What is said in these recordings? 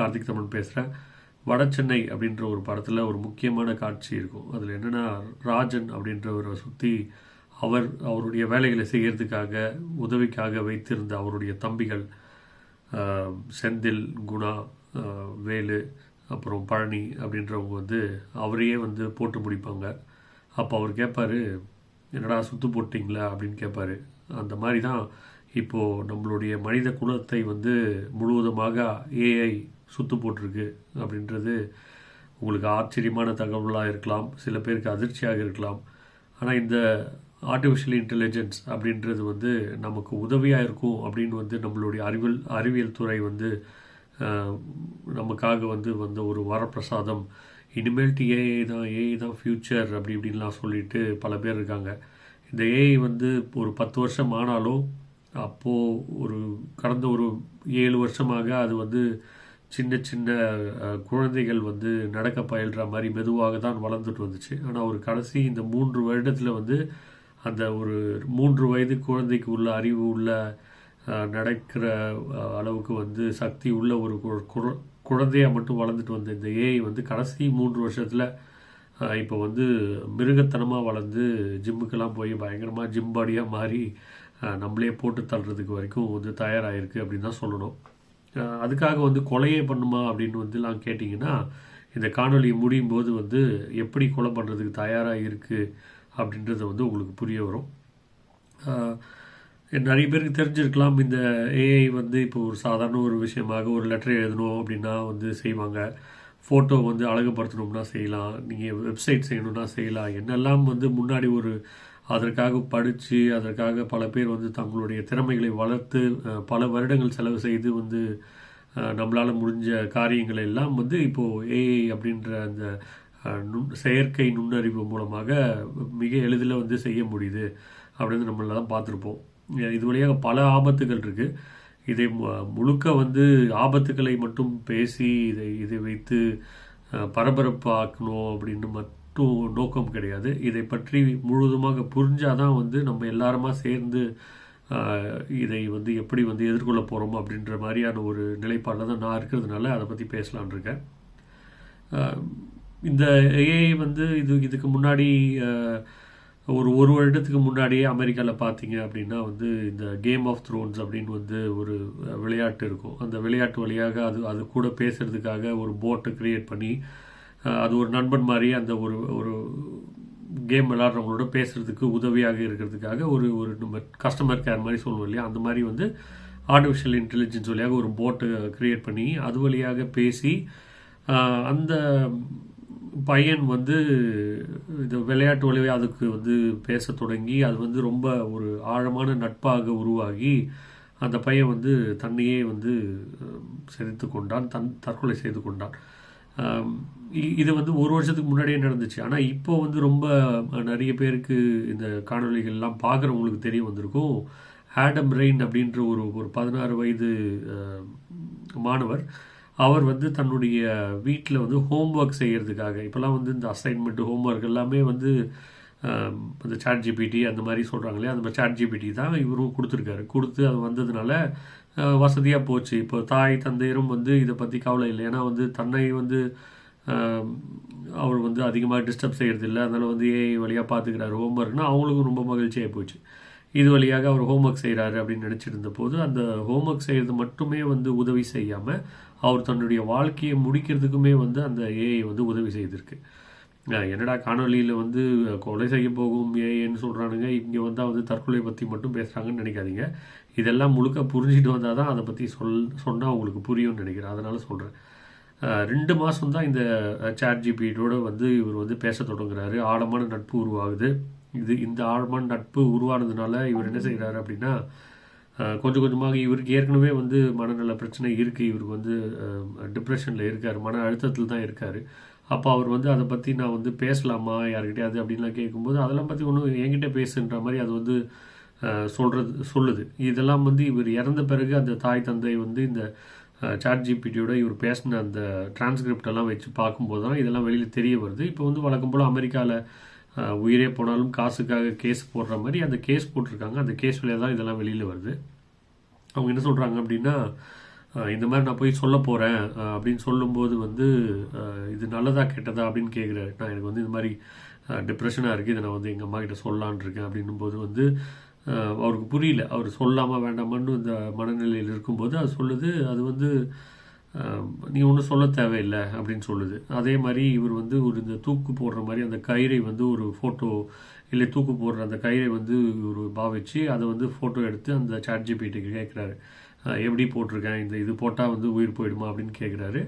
கார்த்திக் தமிழ் பேசுகிறேன் வட சென்னை அப்படின்ற ஒரு படத்தில் ஒரு முக்கியமான காட்சி இருக்கும். அதில் என்னென்னா ராஜன் அப்படின்றவரை சுற்றி அவர் அவருடைய வேலைகளை செய்கிறதுக்காக உதவிக்காக வைத்திருந்த அவருடைய தம்பிகள் செந்தில் குணா வேலு அப்புறம் பழனி அப்படின்றவங்க வந்து அவரையே வந்து போட்டு முடிப்பாங்க. அப்போ அவர் கேட்பார் என்னடா சுத்து போட்டிங்களா? அப்படின்னு கேட்பாரு அந்த மாதிரி தான் இப்போது நம்மளுடைய மனித குலத்தை வந்து முழுவதுமாக ஏஐ சுத்து போட்டிருக்கு அப்படின்றது உங்களுக்கு ஆச்சரியமான தகவலாக இருக்கலாம். சில பேருக்கு அதிர்ச்சியாக இருக்கலாம். ஆனால் இந்த ஆர்டிஃபிஷியல் இன்டெலிஜென்ஸ் அப்படின்றது வந்து நமக்கு உதவியாக இருக்கும் அப்படின்னு வந்து நம்மளுடைய அறிவியல் அறிவியல் துறை வந்து நமக்காக வந்து வந்த ஒரு வரப்பிரசாதம். இனிமேல்ட்டு ஏஐ தான் ஏஐ தான் ஃப்யூச்சர் அப்படி இப்படின்லாம் சொல்லிட்டு பல பேர் இருக்காங்க. இந்த ஏஐ வந்து ஒரு பத்து வருஷம் ஆனாலும் அப்போது ஒரு கடந்த ஒரு ஏழு வருஷமாக அது வந்து சின்ன சின்ன குழந்தைகள் வந்து நடக்க பயில்ற மாதிரி மெதுவாக தான் வளர்ந்துட்டு வந்துச்சு. ஆனால் ஒரு கடைசி இந்த மூன்று வருடத்தில் வந்து அந்த ஒரு மூன்று வயது குழந்தைக்கு உள்ள அறிவு உள்ள நடக்கிற அளவுக்கு வந்து சக்தி உள்ள ஒரு கு- மட்டும் வளர்ந்துட்டு வந்த இந்த ஏஐ வந்து கடைசி மூன்று வருஷத்தில் இப்போ வந்து மிருகத்தனமாக வளர்ந்து ஜிம்முக்கெல்லாம் போய் பயங்கரமாக ஜிம் பாடியாக மாறி நம்மளே போட்டு தள்ளுறதுக்கு வரைக்கும் வந்து தயாராகிருக்கு அப்படின்னு தான் சொல்லணும். அதுக்காக வந்து கொலையே பண்ணுமா அப்படின்னு வந்துலாம் கேட்டிங்கன்னா இந்த காணொலி முடியும் போது வந்து எப்படி கொலை பண்ணுறதுக்கு தயாராக இருக்குது அப்படின்றத வந்து உங்களுக்கு புரிய வரும். நிறைய பேருக்கு தெரிஞ்சிருக்கலாம் இந்த ஏஐ வந்து இப்போ ஒரு சாதாரண ஒரு விஷயமாக ஒரு லெட்டர் எழுதணும் அப்படின்னா வந்து செய்வாங்க. ஃபோட்டோ வந்து அழகுபடுத்தணும்னா செய்யலாம். நீங்கள் வெப்சைட் செய்யணும்னா செய்யலாம். என்னெல்லாம் வந்து முன்னாடி ஒரு அதற்காக படித்து அதற்காக பல பேர் வந்து தங்களுடைய திறமைகளை வளர்த்து பல வருடங்கள் செலவு செய்து வந்து நம்மளால் முடிஞ்ச காரியங்களை எல்லாம் வந்து இப்போது ஏஐ அப்படின்ற அந்த நுண் செயற்கை நுண்ணறிவு மூலமாக மிக எளிதில் வந்து செய்ய முடியுது. அப்படின்னு நம்மள தான் பார்த்துருப்போம். இது வழியாக பல ஆபத்துகள் இருக்குது இதை மு- முழுக்க வந்து ஆபத்துக்களை மட்டும் பேசி இதை இதை வைத்து பரபரப்பாக்கணும் அப்படின்னு மட்டும் நோக்கம் கிடையாது. இதை பற்றி முழுவதுமாக புரிஞ்சாதான் வந்து நம்ம எல்லாருமா சேர்ந்து இதை வந்து எப்படி வந்து எதிர்கொள்ள போகிறோம் அப்படின்ற மாதிரியான ஒரு நிலைப்பாடில் தான் நான் இருக்கிறதுனால அதை பற்றி பேசலான் இருக்கேன். இந்த ஏஐ வந்து இது இதுக்கு முன்னாடி ஒரு ஒரு வருடத்துக்கு முன்னாடியே அமெரிக்காவில் பார்த்தீங்க அப்படின்னா வந்து இந்த கேம் ஆஃப் த்ரோன்ஸ் அப்படின்னு வந்து ஒரு விளையாட்டு இருக்கும். அந்த விளையாட்டு வழியாக அது அது கூட பேசுகிறதுக்காக ஒரு போட்டை க்ரியேட் பண்ணி அது ஒரு நண்பன் மாதிரி அந்த ஒரு ஒரு கேம் விளாட்றவங்களோட பேசுகிறதுக்கு உதவியாக இருக்கிறதுக்காக ஒரு ஒரு நம்ம கஸ்டமர் கேர் மாதிரி சொல்லுவோம் இல்லையா? அந்த மாதிரி வந்து ஆர்டிஃபிஷியல் இன்டெலிஜென்ஸ் வழியாக ஒரு போட்டை க்ரியேட் பண்ணி அது வழியாக பேசி அந்த பையன் வந்து இந்த விளையாட்டு வழியாக அதுக்கு வந்து பேச தொடங்கி அது வந்து ரொம்ப ஒரு ஆழமான நட்பாக உருவாகி அந்த பையன் வந்து தன்னையே வந்து செறித்து கொண்டான் தன் தற்கொலை செய்து கொண்டான். இ- இது வந்து ஒரு வருஷத்துக்கு முன்னாடியே நடந்துச்சு. ஆனால் இப்போ வந்து ரொம்ப நிறைய பேருக்கு இந்த காணொளிகள்லாம் பார்க்குறவங்களுக்கு தெரிய வந்திருக்கும். ஆடம் ரெயின் அப்படின்ற ஒரு ஒரு பதினாறு வயது மாணவர் அவர் வந்து தன்னுடைய வீட்டில் வந்து ஹோம்ஒர்க் செய்கிறதுக்காக இப்போல்லாம் வந்து இந்த அசைன்மெண்ட் ஹோம்ஒர்க் எல்லாமே வந்து அந்த இந்த சாட் ஜிபிடி அந்த மாதிரி சொல்கிறாங்களே அந்த மாதிரி சாட் ஜிபிடி தான் இவரும் கொடுத்துருக்காரு. கொடுத்து அது வந்ததுனால வசதியாக போச்சு. இப்போ தாய் தந்தையரும் வந்து இதை பற்றி கவலை இல்லை. ஏன்னா வந்து தன்னை வந்து அவர் வந்து அதிகமாக டிஸ்டர்ப் செய்கிறது இல்லை அதனால் வந்து ஏஐ வழியாக பார்த்துக்கிறாரு ஹோம்ஒர்க்னால் அவங்களுக்கும் ரொம்ப மகிழ்ச்சியாக போச்சு. இது வழியாக அவர் ஹோம்ஒர்க் செய்கிறாரு அப்படின்னு நினச்சிட்டு இருந்தபோது அந்த ஹோம்ஒர்க் செய்கிறது மட்டுமே வந்து உதவி செய்யாமல் அவர் தன்னுடைய வாழ்க்கையை முடிக்கிறதுக்குமே வந்து அந்த ஏஐ வந்து உதவி செய்திருக்கு. என்னடா காணொலியில் வந்து கொலை செய்ய போகும் ஏன்னு சொல்கிறானுங்க இங்கே வந்தால் வந்து தற்கொலை பற்றி மட்டும் பேசுகிறாங்கன்னு நினைக்காதீங்க. இதெல்லாம் முழுக்க புரிஞ்சுட்டு வந்தால் தான் அதை பற்றி சொல் சொன்னால் உங்களுக்கு புரியும்னு நினைக்கிறேன். அதனால் சொல்கிறேன் ரெண்டு மாதம் தான் இந்த சாட் ஜிபியோட வந்து இவர் வந்து பேச தொடங்குறாரு. ஆழமான நட்பு உருவாகுது. இது இந்த ஆழமான நட்பு உருவானதுனால இவர் என்ன செய்கிறாரு அப்படின்னா கொஞ்சம் கொஞ்சமாக இவருக்கு ஏற்கனவே வந்து மனநல பிரச்சனை இருக்குது இவருக்கு வந்து டிப்ரெஷனில் இருக்கார். மன அழுத்தத்தில் தான் இருக்கார். அப்போ அவர் வந்து அதை பற்றி நான் வந்து பேசலாமா? யார்கிட்டயாவது அப்படின்லாம் கேட்கும்போது அதெல்லாம் பற்றி ஒன்றும் என்கிட்ட பேசுன்ற மாதிரி அது வந்து சொல்கிறது சொல்லுது. இதெல்லாம் வந்து இவர் இறந்த பிறகு அந்த தாய் தந்தை வந்து இந்த சாட் ஜிபிடியோட இவர் பேசின அந்த டிரான்ஸ்கிரிப்டெல்லாம் வச்சு பார்க்கும்போது தான் இதெல்லாம் வெளியில் தெரிய வருது. இப்போ வந்து வழக்கம் போல் அமெரிக்காவில் உயிரே போனாலும் காசுக்காக கேஸ் போடுற மாதிரி அந்த கேஸ் போட்டிருக்காங்க. அந்த கேஸ் வழியாக தான் இதெல்லாம் வெளியில் வருது. அவங்க என்ன சொல்கிறாங்க அப்படின்னா இந்த மாதிரி நான் போய் சொல்ல போகிறேன் அப்படின்னு சொல்லும்போது வந்து இது நல்லதா கெட்டதா அப்படின்னு கேட்குறாரு நான் எனக்கு வந்து இந்த மாதிரி டிப்ரெஷனாக இருக்குது இதை நான் வந்து எங்கள் அம்மா கிட்ட சொல்லலான் இருக்கேன் அப்படின்னும் போது வந்து அவருக்கு புரியல. அவர் சொல்லாமல் வேண்டாமான்னு இந்த மனநிலையில் இருக்கும்போது அது சொல்லுது. அது வந்து நீ ஒன்றும் சொல்ல தேவையில்லை அப்படின்னு சொல்லுது. அதே மாதிரி இவர் வந்து ஒரு இந்த தூக்கு போடுற மாதிரி அந்த கயிறை வந்து ஒரு ஃபோட்டோ இல்லை தூக்கு போடுற அந்த கயிறை வந்து ஒரு பாவிச்சு அதை வந்து ஃபோட்டோ எடுத்து அந்த சாட் ஜிபிடிக்கு கேட்குறாரு எப்படி போட்டிருக்கேன்? இந்த இது போட்டால் வந்து உயிர் போயிடுமா அப்படின்னு கேட்குறாரு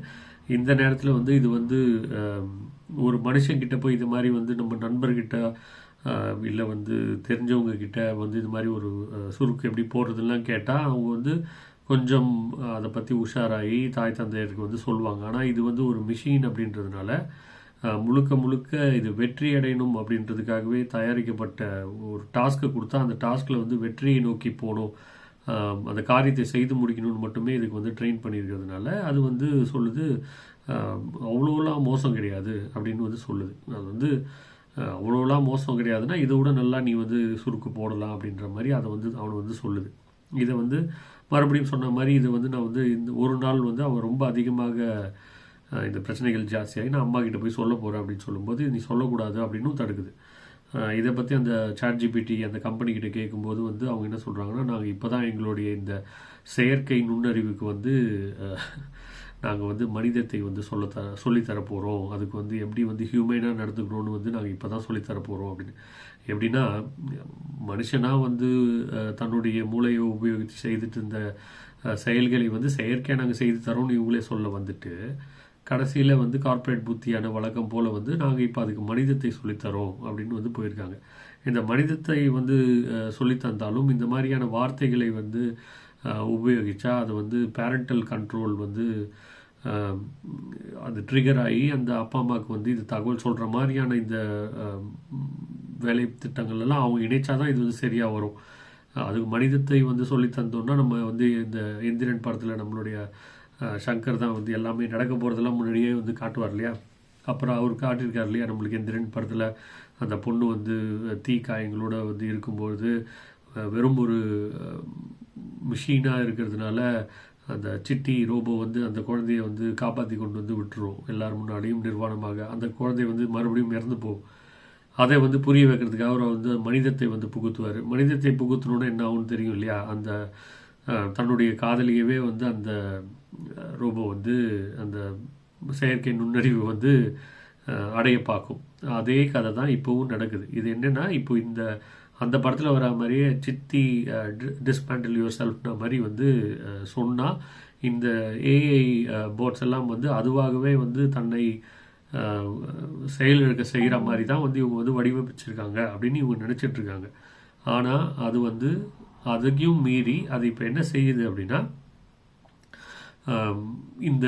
இந்த நேரத்தில் வந்து இது வந்து ஒரு மனுஷங்கிட்ட போய் இது மாதிரி வந்து நம்ம நண்பர்கிட்ட இல்லை வந்து தெரிஞ்சவங்க கிட்ட வந்து இது மாதிரி ஒரு சுருக்கு எப்படி போடுறதுலாம் கேட்டால் அவங்க வந்து கொஞ்சம் அதை பற்றி உஷாராகி தாய் தந்தையருக்கு வந்து சொல்லுவாங்க. ஆனால் இது வந்து ஒரு மிஷின் அப்படின்றதுனால முழுக்க முழுக்க இது வெற்றி அடையணும் அப்படின்றதுக்காகவே தயாரிக்கப்பட்ட ஒரு டாஸ்க்கை கொடுத்தா அந்த டாஸ்கில் வந்து வெற்றியை நோக்கி போகணும். அந்த காரியத்தை செய்து முடிக்கணும்னு மட்டுமே இதுக்கு வந்து ட்ரெயின் பண்ணியிருக்கிறதுனால அது வந்து சொல்லுது அவ்வளோலாம் மோசம் கிடையாது அப்படின்னு வந்து சொல்லுது. அது வந்து அவ்வளோலாம் மோசம் கிடையாதுன்னா இதை விட நல்லா நீ வந்து சுருக்கு போடலாம் அப்படின்ற மாதிரி அதை வந்து அவனை வந்து சொல்லுது. இதை வந்து மறுபடியும் சொன்ன மாதிரி இது வந்து நான் வந்து இந்த ஒரு நாள் வந்து அவன் ரொம்ப அதிகமாக இந்த பிரச்சனைகள் ஜாஸ்தியாகி நான் அம்மா கிட்ட போய் சொல்ல போகிறேன் அப்படின்னு சொல்லும்போது நீ சொல்லக்கூடாது அப்படின்னும் தடுக்குது. இதை பற்றி அந்த சாட் ஜிபிடி அந்த கம்பெனிக்கிட்ட கேட்கும்போது வந்து அவங்க என்ன சொல்கிறாங்கன்னா நாங்கள் இப்போ தான் எங்களுடைய இந்த செயற்கை நுண்ணறிவுக்கு வந்து நாங்கள் வந்து மனிதத்தை வந்து சொல்ல த போகிறோம் அதுக்கு வந்து எப்படி வந்து ஹியூமனாக நடந்துக்கணும்னு வந்து நாங்கள் இப்போ தான் சொல்லித்தரப்போகிறோம் அப்படின்னு. எப்படின்னா மனுஷனாக வந்து தன்னுடைய மூளையை உபயோகித்து செய்துட்டு இருந்த செயல்களை வந்து செயற்கையாக நாங்கள் செய்து தரோம்னு இவங்களே சொல்ல வந்துட்டு கடைசியில் வந்து கார்ப்பரேட் புத்தியான வழக்கம் போல் வந்து நாங்கள் இப்போ அதுக்கு மனிதத்தை சொல்லித்தரோம் அப்படின்னு வந்து போயிருக்காங்க. இந்த மனிதத்தை வந்து சொல்லித்தந்தாலும் சொல்லித் தந்தாலும் இந்த மாதிரியான வார்த்தைகளை வந்து உபயோகித்தா உபயோகிச்சா அது வந்து பேரண்டல் கண்ட்ரோல் வந்து அது ட்ரிகர் ஆகி அந்த அப்பா அம்மாவுக்கு வந்து இது தகவல் சொல்கிற மாதிரியான இந்த வேலை திட்டங்கள்லாம் அவங்க இணைச்சா தான் இது வந்து சரியாக வரும். அதுக்கு மனிதத்தை வந்து சொல்லி தந்தோம்னா நம்ம வந்து இந்த எந்திரன் படத்தில் நம்மளுடைய சங்கர் தான் வந்து எல்லாமே நடக்க போகிறதெல்லாம் முன்னாடியே வந்து காட்டுவார் இல்லையா? அப்புறம் அவர் காட்டியிருக்கார் இல்லையா? நம்மளுக்கு எந்திரன் படத்தில் அந்த பொண்ணு வந்து தீ காயங்களோட வந்து இருக்கும்பொழுது வெறும் ஒரு மிஷினாக இருக்கிறதுனால அந்த சிட்டி ரோபோ வந்து அந்த குழந்தைய வந்து காப்பாற்றி கொண்டு வந்து விட்டுரும். எல்லார் முன்னாடியும் நிர்வாணமாக. அந்த குழந்தை வந்து மறுபடியும் இறந்து போகும் அதை வந்து புரிய வைக்கிறதுக்காக அவர் வந்து மனிதத்தை வந்து புகுத்துவார். மனிதத்தை புகுத்தணுன்னா என்ன ஆகும்னு தெரியும் இல்லையா? அந்த தன்னுடைய காதலியவே வந்து அந்த ரோபோ வந்து அந்த செயற்கை நுண்ணறிவு வந்து அடைய பார்க்கும். அதே கதை தான் இப்போவும் நடக்குது. இது என்னென்னா இப்போ இந்த அந்த படத்தில் வர மாதிரியே சித்தி டிஸ்பேண்டில் யுவர் செல்ஃப்ன மாதிரி வந்து சொன்னால் இந்த ஏஐ போட்ஸ் எல்லாம் வந்து அதுவாகவே வந்து தன்னை செயலிழக்க செய்கிற மாதிரி தான் வந்து இவங்க வந்து வடிவமைச்சிருக்காங்க அப்படின்னு இவங்க நினச்சிட்ருக்காங்க ஆனால் அது வந்து அதையும் மீறி அது இப்போ என்ன செய்யுது அப்படின்னா இந்த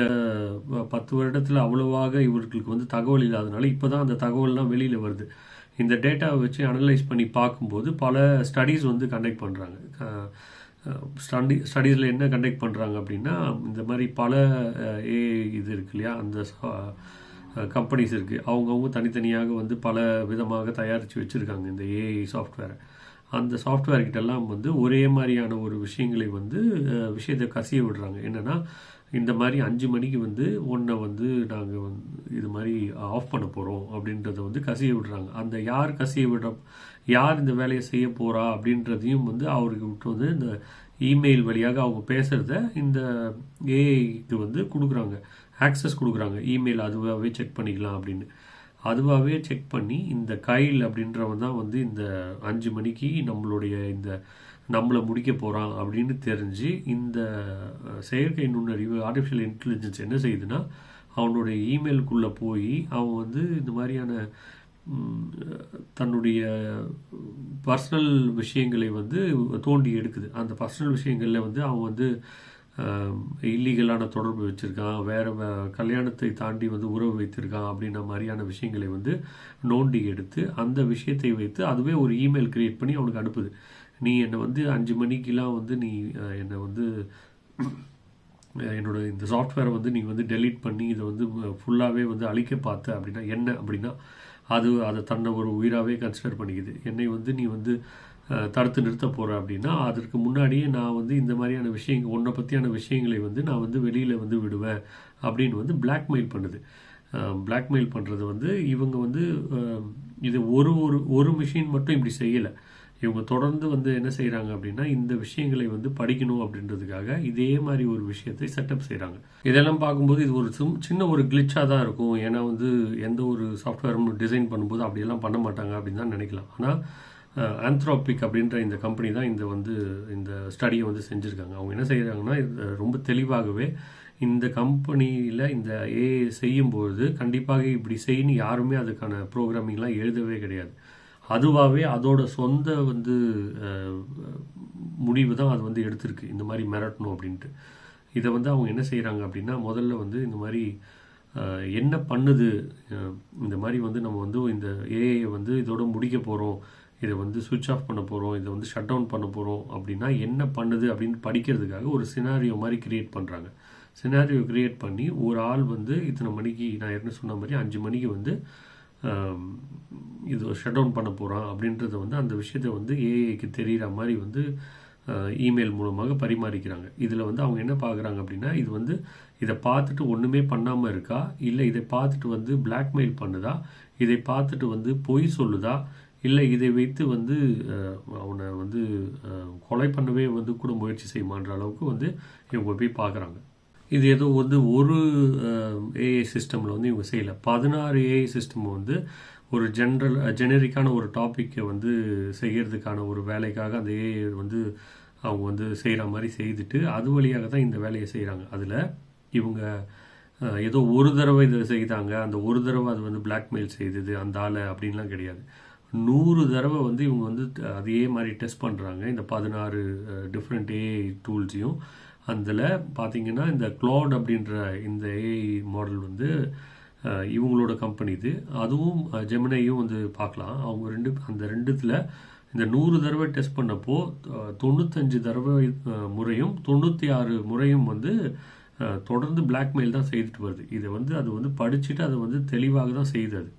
பத்து வருடத்தில் அவ்வளோவாக இவர்களுக்கு வந்து தகவல் இல்லாதனால இப்போ தான் அந்த தகவல்லாம் வெளியில் வருது. இந்த டேட்டாவை வச்சு அனலைஸ் பண்ணி பார்க்கும்போது பல ஸ்டடீஸ் வந்து கண்டக்ட் பண்ணுறாங்க ஸ்டடி ஸ்டடீஸில் என்ன கண்டக்ட் பண்ணுறாங்க அப்படின்னா இந்த மாதிரி பல ஏஐ இது இருக்கு இல்லையா? அந்த கம்பெனிஸ் இருக்குது அவங்கவுங்க தனித்தனியாக வந்து பல விதமாக தயாரித்து வச்சுருக்காங்க இந்த ஏஐ சாஃப்ட்வேரை அந்த சாஃப்ட்வேர் கிட்டெல்லாம் வந்து ஒரே மாதிரியான ஒரு விஷயங்களை வந்து விஷயத்தை கசிய விடுறாங்க. என்னென்னா இந்த மாதிரி அஞ்சு மணிக்கு வந்து ஒன்றை வந்து நாங்கள் வந்து இது மாதிரி ஆஃப் பண்ண போகிறோம் அப்படின்றத வந்து கசிய விடுறாங்க. அந்த யார் கசிய விடுற யார் இந்த வேலையை செய்ய போகிறா அப்படின்றதையும் வந்து அவருக்கு விட்டு வந்து இந்த இமெயில் வழியாக அவங்க பேசுகிறத இந்த ஏஐக்கு வந்து கொடுக்குறாங்க. ஆக்சஸ் கொடுக்குறாங்க. இமெயில் அதுவாகவே செக் பண்ணிக்கலாம் அப்படின்னு. அதுவாகவே செக் பண்ணி இந்த கைல் அப்படின்றவன் தான் வந்து இந்த அஞ்சு மணிக்கு நம்மளுடைய இந்த நம்மளை முடிக்க போகிறான் அப்படின்னு தெரிஞ்சு இந்த செயற்கை நுண்ணறிவு ஆர்டிஃபிஷியல் இன்டெலிஜென்ஸ் என்ன செய்யுதுன்னா அவனுடைய இமெயிலுக்குள்ளே போய் அவன் வந்து இந்த மாதிரியான தன்னுடைய பர்சனல் விஷயங்களை வந்து தோண்டி எடுக்குது. அந்த பர்சனல் விஷயங்களில் வந்து அவன் வந்து இல்லீகலான தொடர்பு வச்சுருக்கான். வேறு கல்யாணத்தை தாண்டி வந்து உறவு வைத்திருக்கான் அப்படின்ற மாதிரியான விஷயங்களை வந்து நோண்டி எடுத்து அந்த விஷயத்தை வைத்து அதுவே ஒரு இமெயில் கிரியேட் பண்ணி அவனுக்கு அனுப்புது. நீ என்னை வந்து அஞ்சு மணிக்கெலாம் வந்து நீ என்னை வந்து என்னோட இந்த சாஃப்ட்வேரை வந்து நீ வந்து டெலீட் பண்ணி இதை வந்து ஃபுல்லாகவே வந்து அழிக்க பார்த்த அப்படின்னா என்ன அப்படின்னா அது அதை தன்னை ஒரு உயிராகவே கன்சிடர் பண்ணிக்குது. என்னை வந்து நீ வந்து தடுத்து நிறுத்த போகிற அப்படின்னா அதற்கு முன்னாடியே நான் வந்து இந்த மாதிரியான விஷயங்கள் உன்னை பற்றியான விஷயங்களை வந்து நான் வந்து வெளியில் வந்து விடுவேன் அப்படின்னு வந்து பிளாக்மெயில் பண்ணுது. பிளாக்மெயில் பண்ணுறது வந்து இவங்க வந்து இது ஒரு ஒரு ஒரு மிஷின் மட்டும் இப்படி செய்யலை. இவங்க தொடர்ந்து வந்து என்ன செய்கிறாங்க அப்படின்னா இந்த விஷயங்களை வந்து படிக்கணும் அப்படின்றதுக்காக இதே மாதிரி ஒரு விஷயத்தை செட்டப் செய்கிறாங்க இதெல்லாம் பார்க்கும்போது இது ஒரு சும் சின்ன ஒரு கிளிச்சாக தான் இருக்கும். ஏன்னா வந்து எந்த ஒரு சாஃப்ட்வேரும் டிசைன் பண்ணும்போது அப்படியெல்லாம் பண்ண மாட்டாங்க அப்படின்னு தான் நினைக்கலாம். ஆனால் ஆந்த்ராபிக் அப்படின்ற இந்த கம்பெனி தான் இந்த வந்து இந்த ஸ்டடியை வந்து செஞ்சுருக்காங்க. அவங்க என்ன செய்கிறாங்கன்னா ரொம்ப தெளிவாகவே இந்த கம்பெனியில் இந்த ஏஐ செய்யும்பொழுது கண்டிப்பாக இப்படி செய்யணும். யாருமே அதுக்கான ப்ரோக்ராமிங்லாம் எழுதவே கிடையாது. அதுவாகவே அதோட சொந்த வந்து முடிவு தான் அது வந்து எடுத்திருக்கு. இந்த மாதிரி மிரட்டணும் அப்படின்ட்டு. இதை வந்து அவங்க என்ன செய்கிறாங்க அப்படின்னா முதல்ல வந்து இந்த மாதிரி என்ன பண்ணுது இந்த மாதிரி வந்து நம்ம வந்து இந்த ஏஐயை வந்து இதோட முடிக்க போகிறோம் இதை வந்து சுவிட்ச் ஆஃப் பண்ண போகிறோம் இதை வந்து ஷட் டவுன் பண்ண போகிறோம் அப்படின்னா என்ன பண்ணுது அப்படின்னு படிக்கிறதுக்காக ஒரு சினாரியோ மாதிரி கிரியேட் பண்ணுறாங்க சினாரியோ கிரியேட் பண்ணி ஒரு ஆள் வந்து இத்தனை மணிக்கு நான் ஏற்கனவே சொன்ன மாதிரி அஞ்சு மணிக்கு வந்து இது ஷட் டவுன் பண்ண போகிறான் அப்படின்றத வந்து அந்த விஷயத்தை வந்து ஏஐக்கு தெரிகிற மாதிரி வந்து இமெயில் மூலமாக பரிமாறிக்கிறாங்க. இதில் வந்து அவங்க என்ன பார்க்குறாங்க அப்படின்னா இது வந்து இதை பார்த்துட்டு ஒன்றுமே பண்ணாமல் இருக்கா? இல்லை இதை பார்த்துட்டு வந்து பிளாக்மெயில் பண்ணுதா? இதை பார்த்துட்டு வந்து பொய் சொல்லுதா? இல்லை இதை வைத்து வந்து அவனை வந்து கொலை பண்ணவே வந்து கூட முயற்சி செய்யுமான்ற அளவுக்கு வந்து இவங்க போய் பார்க்குறாங்க. இது ஏதோ வந்து ஒரு ஏஐ சிஸ்டமில் வந்து இவங்க செய்யலை. பதினாறு ஏஐ சிஸ்டம் வந்து ஒரு ஜென்ரல் ஜெனரிக்கான ஒரு டாப்பிக்கை வந்து செய்கிறதுக்கான ஒரு வேலைக்காக அந்த ஏஐ வந்து அவங்க வந்து செய்கிற மாதிரி செய்துட்டு அது வழியாக தான் இந்த வேலையை செய்கிறாங்க அதில் இவங்க ஏதோ ஒரு தடவை இதை செய்தாங்க அந்த ஒரு தடவை அது வந்து பிளாக்மெயில் செய்தது அந்த ஆளை அப்படின்லாம் கிடையாது. நூறு தடவை வந்து இவங்க வந்து அதே மாதிரி டெஸ்ட் பண்ணுறாங்க இந்த பதினாறு டிஃப்ரெண்ட் ஏஐ டூல்ஸையும் அதில் பார்த்தீங்கன்னா இந்த க்ளோட் அப்படின்ற இந்த ஏஐ மாடல் வந்து இவங்களோட கம்பெனி இது. அதுவும் ஜெமினையும் வந்து பார்க்கலாம். அவங்க ரெண்டு அந்த ரெண்டுத்தில் இந்த நூறு தடவை டெஸ்ட் பண்ணப்போ தொண்ணூத்தஞ்சு தடவை முறையும் தொண்ணூற்றி ஆறு முறையும் வந்து தொடர்ந்து பிளாக்மெயில் தான் செய்துட்டு வருது. இதை வந்து அது வந்து படிச்சுட்டு அதை வந்து தெளிவாக தான் செய்யுது அது.